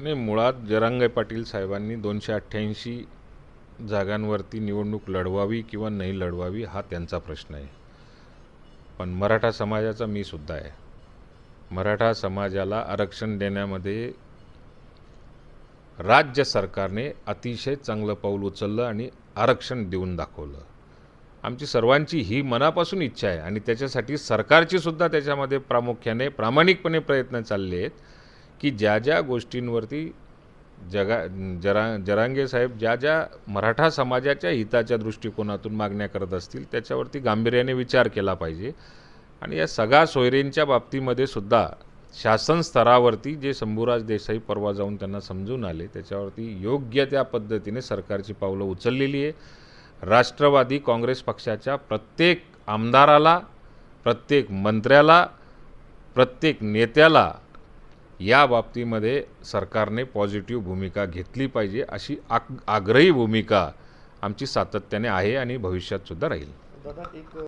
नाही मुळात जरांगे पाटील साहेबांनी दोनशे अठ्ठ्याऐंशी जागांवरती निवडणूक लढवावी किंवा नाही लढवावी हा त्यांचा प्रश्न आहे. पण मराठा समाजाचा मी सुद्धा आहे. मराठा समाजाला आरक्षण देण्यामध्ये राज्य सरकारने अतिशय चांगलं पाऊल उचललं आणि आरक्षण देऊन दाखवलं. आमची सर्वांची ही मनापासून इच्छा आहे आणि त्याच्यासाठी सरकारची सुद्धा त्याच्यामध्ये प्रामुख्याने प्रामाणिकपणे प्रयत्न चालले आहेत. की ज्या ज्या गोष्टींवरती जगा जरा जरांगे साहेब ज्या ज्या मराठा समाजाच्या हिताच्या दृष्टिकोनातून मागण्या करत असतील त्याच्यावरती गांभीर्याने विचार केला पाहिजे. आणि या सगळ्या सोयरींच्या बाबतीमध्ये सुद्धा शासन स्तरावरती जे शंभूराज देसाई परवा जाऊन त्यांना समजून आले त्याच्यावरती योग्य त्या पद्धतीने सरकारची पावलं उचललेली आहे. राष्ट्रवादी काँग्रेस पक्षाच्या प्रत्येक आमदाराला प्रत्येक मंत्र्याला प्रत्येक नेत्याला या बाबतीमध्ये सरकारने पॉझिटिव्ह भूमिका घेतली पाहिजे अशी आग आग्रही भूमिका आमची सातत्याने आहे आणि भविष्यातसुद्धा राहील. दादा एक